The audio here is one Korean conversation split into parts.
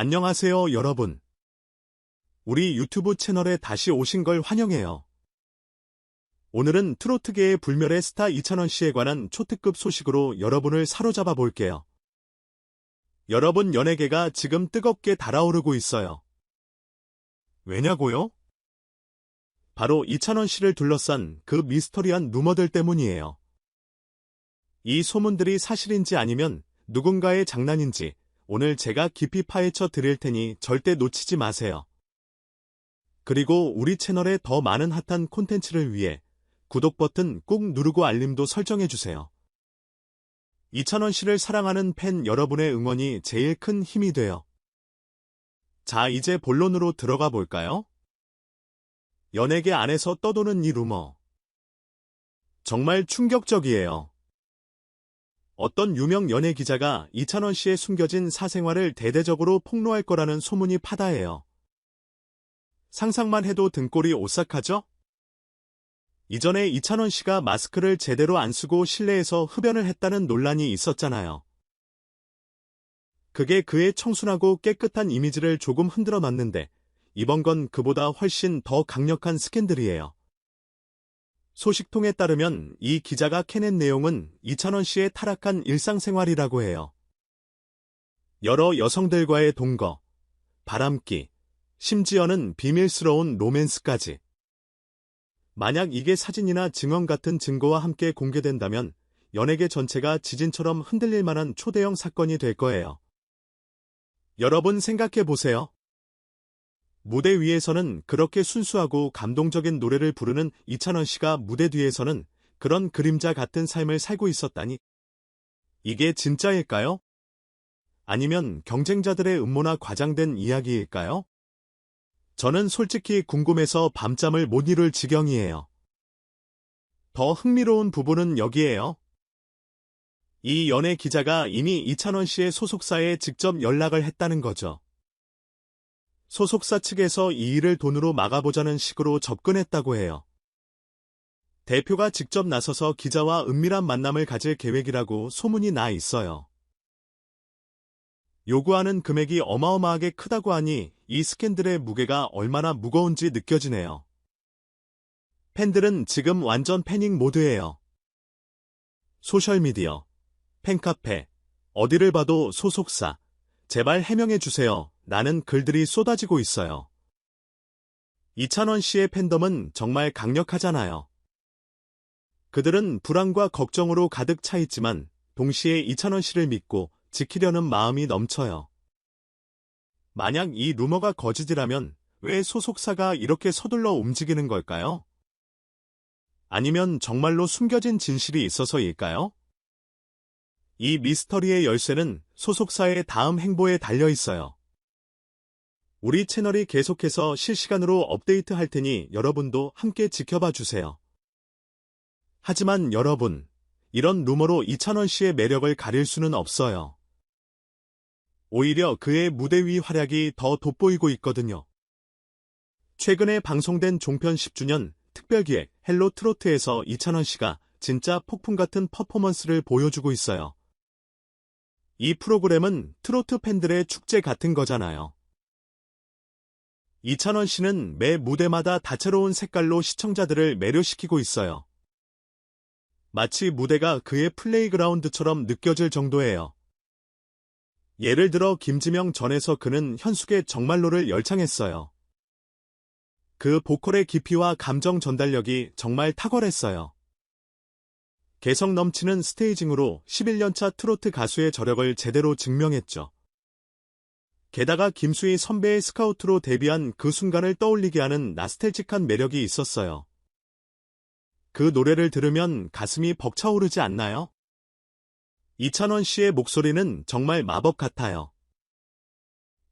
안녕하세요, 여러분. 우리 유튜브 채널에 다시 오신 걸 환영해요. 오늘은 트로트계의 불멸의 스타 이찬원 씨에 관한 초특급 소식으로 여러분을 사로잡아 볼게요. 여러분 연예계가 지금 뜨겁게 달아오르고 있어요. 왜냐고요? 바로 이찬원 씨를 둘러싼 그 미스터리한 루머들 때문이에요. 이 소문들이 사실인지 아니면 누군가의 장난인지 오늘 제가 깊이 파헤쳐 드릴 테니 절대 놓치지 마세요. 그리고 우리 채널에 더 많은 핫한 콘텐츠를 위해 구독 버튼 꾹 누르고 알림도 설정해 주세요. 이찬원 씨를 사랑하는 팬 여러분의 응원이 제일 큰 힘이 돼요. 자, 이제 본론으로 들어가 볼까요? 연예계 안에서 떠도는 이 루머. 정말 충격적이에요. 어떤 유명 연예 기자가 이찬원 씨의 숨겨진 사생활을 대대적으로 폭로할 거라는 소문이 파다해요. 상상만 해도 등골이 오싹하죠? 이전에 이찬원 씨가 마스크를 제대로 안 쓰고 실내에서 흡연을 했다는 논란이 있었잖아요. 그게 그의 청순하고 깨끗한 이미지를 조금 흔들어 놨는데 이번 건 그보다 훨씬 더 강력한 스캔들이에요. 소식통에 따르면 이 기자가 캐낸 내용은 이찬원 씨의 타락한 일상생활이라고 해요. 여러 여성들과의 동거, 바람기, 심지어는 비밀스러운 로맨스까지. 만약 이게 사진이나 증언 같은 증거와 함께 공개된다면 연예계 전체가 지진처럼 흔들릴 만한 초대형 사건이 될 거예요. 여러분 생각해 보세요. 무대 위에서는 그렇게 순수하고 감동적인 노래를 부르는 이찬원 씨가 무대 뒤에서는 그런 그림자 같은 삶을 살고 있었다니. 이게 진짜일까요? 아니면 경쟁자들의 음모나 과장된 이야기일까요? 저는 솔직히 궁금해서 밤잠을 못 이룰 지경이에요. 더 흥미로운 부분은 여기에요. 이 연예 기자가 이미 이찬원 씨의 소속사에 직접 연락을 했다는 거죠. 소속사 측에서 이 일을 돈으로 막아보자는 식으로 접근했다고 해요. 대표가 직접 나서서 기자와 은밀한 만남을 가질 계획이라고 소문이 나 있어요. 요구하는 금액이 어마어마하게 크다고 하니 이 스캔들의 무게가 얼마나 무거운지 느껴지네요. 팬들은 지금 완전 패닝 모드예요. 소셜미디어, 팬카페, 어디를 봐도 소속사, 제발 해명해주세요. 나는 글들이 쏟아지고 있어요. 이찬원 씨의 팬덤은 정말 강력하잖아요. 그들은 불안과 걱정으로 가득 차 있지만 동시에 이찬원 씨를 믿고 지키려는 마음이 넘쳐요. 만약 이 루머가 거짓이라면 왜 소속사가 이렇게 서둘러 움직이는 걸까요? 아니면 정말로 숨겨진 진실이 있어서일까요? 이 미스터리의 열쇠는 소속사의 다음 행보에 달려 있어요. 우리 채널이 계속해서 실시간으로 업데이트 할 테니 여러분도 함께 지켜봐 주세요. 하지만 여러분, 이런 루머로 이찬원 씨의 매력을 가릴 수는 없어요. 오히려 그의 무대 위 활약이 더 돋보이고 있거든요. 최근에 방송된 종편 10주년 특별기획 헬로 트로트에서 이찬원 씨가 진짜 폭풍 같은 퍼포먼스를 보여주고 있어요. 이 프로그램은 트로트 팬들의 축제 같은 거잖아요. 이찬원 씨는 매 무대마다 다채로운 색깔로 시청자들을 매료시키고 있어요. 마치 무대가 그의 플레이그라운드처럼 느껴질 정도예요. 예를 들어 김지명 전에서 그는 현숙의 정말로를 열창했어요. 그 보컬의 깊이와 감정 전달력이 정말 탁월했어요. 개성 넘치는 스테이징으로 11년차 트로트 가수의 저력을 제대로 증명했죠. 게다가 김수희 선배의 스카우트로 데뷔한 그 순간을 떠올리게 하는 나스텔직한 매력이 있었어요. 그 노래를 들으면 가슴이 벅차오르지 않나요? 이찬원 씨의 목소리는 정말 마법 같아요.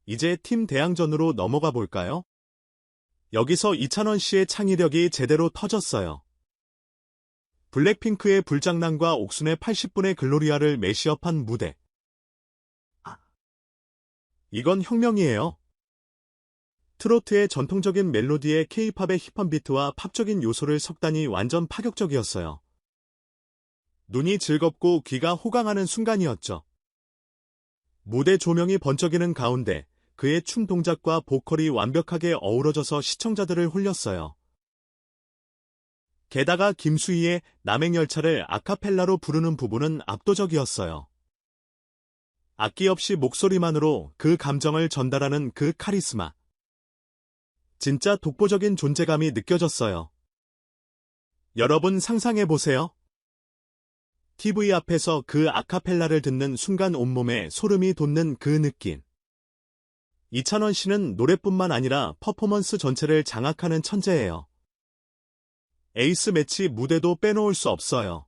이제 팀 대항전으로 넘어가 볼까요? 여기서 이찬원 씨의 창의력이 제대로 터졌어요. 블랙핑크의 불장난과 옥순의 80분의 글로리아를 매시업한 무대. 이건 혁명이에요. 트로트의 전통적인 멜로디에 케이팝의 힙합 비트와 팝적인 요소를 섞다니 완전 파격적이었어요. 눈이 즐겁고 귀가 호강하는 순간이었죠. 무대 조명이 번쩍이는 가운데 그의 춤 동작과 보컬이 완벽하게 어우러져서 시청자들을 홀렸어요. 게다가 김수희의 남행열차를 아카펠라로 부르는 부분은 압도적이었어요. 악기 없이 목소리만으로 그 감정을 전달하는 그 카리스마. 진짜 독보적인 존재감이 느껴졌어요. 여러분 상상해보세요. TV 앞에서 그 아카펠라를 듣는 순간 온몸에 소름이 돋는 그 느낌. 이찬원 씨는 노래뿐만 아니라 퍼포먼스 전체를 장악하는 천재예요. 에이스 매치 무대도 빼놓을 수 없어요.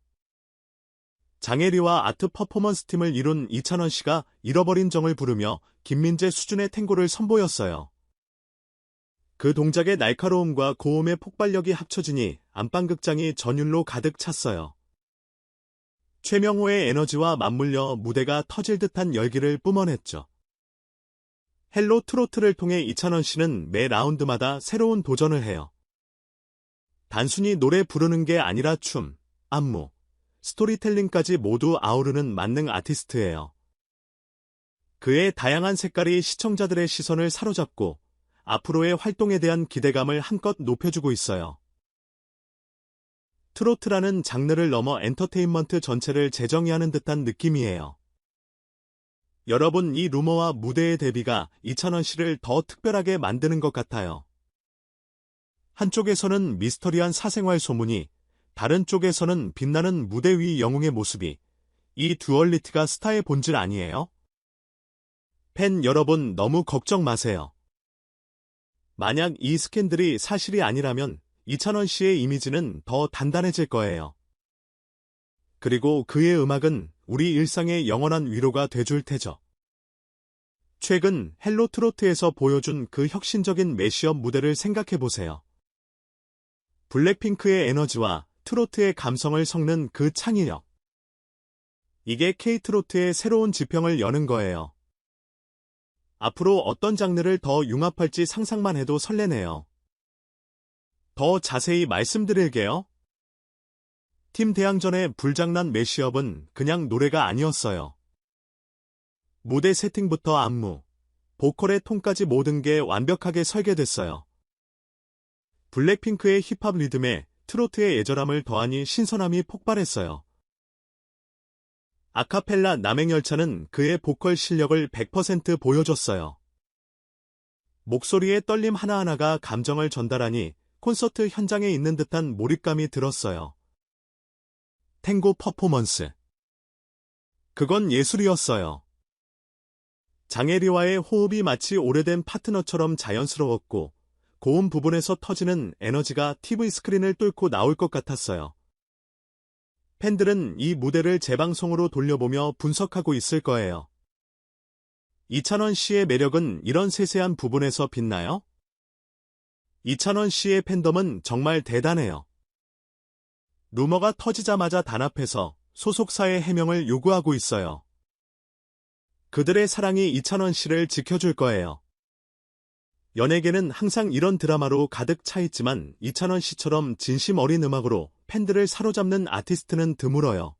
장혜리와 아트 퍼포먼스 팀을 이룬 이찬원 씨가 잃어버린 정을 부르며 김민재 수준의 탱고를 선보였어요. 그 동작의 날카로움과 고음의 폭발력이 합쳐지니 안방극장이 전율로 가득 찼어요. 최명호의 에너지와 맞물려 무대가 터질 듯한 열기를 뿜어냈죠. 헬로 트로트를 통해 이찬원 씨는 매 라운드마다 새로운 도전을 해요. 단순히 노래 부르는 게 아니라 춤, 안무, 스토리텔링까지 모두 아우르는 만능 아티스트예요. 그의 다양한 색깔이 시청자들의 시선을 사로잡고 앞으로의 활동에 대한 기대감을 한껏 높여주고 있어요. 트로트라는 장르를 넘어 엔터테인먼트 전체를 재정의하는 듯한 느낌이에요. 여러분 이 루머와 무대의 대비가 이찬원 씨를 더 특별하게 만드는 것 같아요. 한쪽에서는 미스터리한 사생활 소문이, 다른 쪽에서는 빛나는 무대 위 영웅의 모습이, 이 듀얼리티가 스타의 본질 아니에요? 팬 여러분 너무 걱정 마세요. 만약 이 스캔들이 사실이 아니라면 이찬원 씨의 이미지는 더 단단해질 거예요. 그리고 그의 음악은 우리 일상의 영원한 위로가 돼줄 테죠. 최근 헬로 트로트에서 보여준 그 혁신적인 매시업 무대를 생각해보세요. 블랙핑크의 에너지와 트로트의 감성을 섞는 그 창의력. 이게 K트로트의 새로운 지평을 여는 거예요. 앞으로 어떤 장르를 더 융합할지 상상만 해도 설레네요. 더 자세히 말씀드릴게요. 팀 대항전의 불장난 매시업은 그냥 노래가 아니었어요. 무대 세팅부터 안무, 보컬의 톤까지 모든 게 완벽하게 설계됐어요. 블랙핑크의 힙합 리듬에 트로트의 애절함을 더하니 신선함이 폭발했어요. 아카펠라 남행열차는 그의 보컬 실력을 100% 보여줬어요. 목소리의 떨림 하나하나가 감정을 전달하니 콘서트 현장에 있는 듯한 몰입감이 들었어요. 탱고 퍼포먼스. 그건 예술이었어요. 장혜리와의 호흡이 마치 오래된 파트너처럼 자연스러웠고 고음 부분에서 터지는 에너지가 TV 스크린을 뚫고 나올 것 같았어요. 팬들은 이 무대를 재방송으로 돌려보며 분석하고 있을 거예요. 이찬원 씨의 매력은 이런 세세한 부분에서 빛나요? 이찬원 씨의 팬덤은 정말 대단해요. 루머가 터지자마자 단합해서 소속사의 해명을 요구하고 있어요. 그들의 사랑이 이찬원 씨를 지켜줄 거예요. 연예계는 항상 이런 드라마로 가득 차 있지만 이찬원 씨처럼 진심 어린 음악으로 팬들을 사로잡는 아티스트는 드물어요.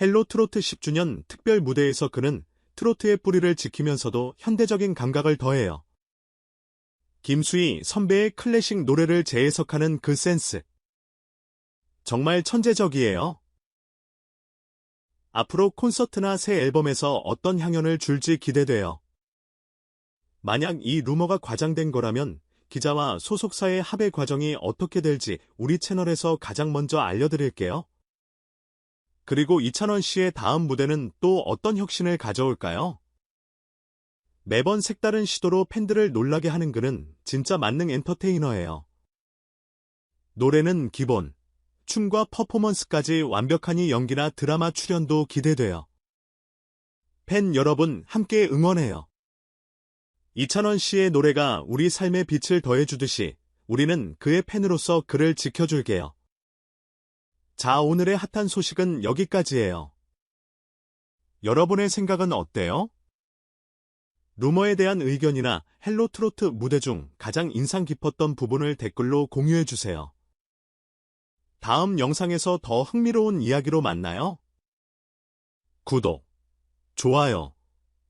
헬로 트로트 10주년 특별 무대에서 그는 트로트의 뿌리를 지키면서도 현대적인 감각을 더해요. 김수희 선배의 클래식 노래를 재해석하는 그 센스. 정말 천재적이에요. 앞으로 콘서트나 새 앨범에서 어떤 향연을 줄지 기대돼요. 만약 이 루머가 과장된 거라면 기자와 소속사의 합의 과정이 어떻게 될지 우리 채널에서 가장 먼저 알려드릴게요. 그리고 이찬원 씨의 다음 무대는 또 어떤 혁신을 가져올까요? 매번 색다른 시도로 팬들을 놀라게 하는 그는 진짜 만능 엔터테이너예요. 노래는 기본, 춤과 퍼포먼스까지 완벽하니 연기나 드라마 출연도 기대돼요. 팬 여러분 함께 응원해요. 이찬원 씨의 노래가 우리 삶에 빛을 더해주듯이 우리는 그의 팬으로서 그를 지켜줄게요. 자, 오늘의 핫한 소식은 여기까지예요. 여러분의 생각은 어때요? 루머에 대한 의견이나 헬로 트로트 무대 중 가장 인상 깊었던 부분을 댓글로 공유해주세요. 다음 영상에서 더 흥미로운 이야기로 만나요. 구독, 좋아요,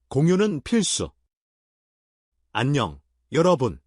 공유는 필수. 안녕, 여러분.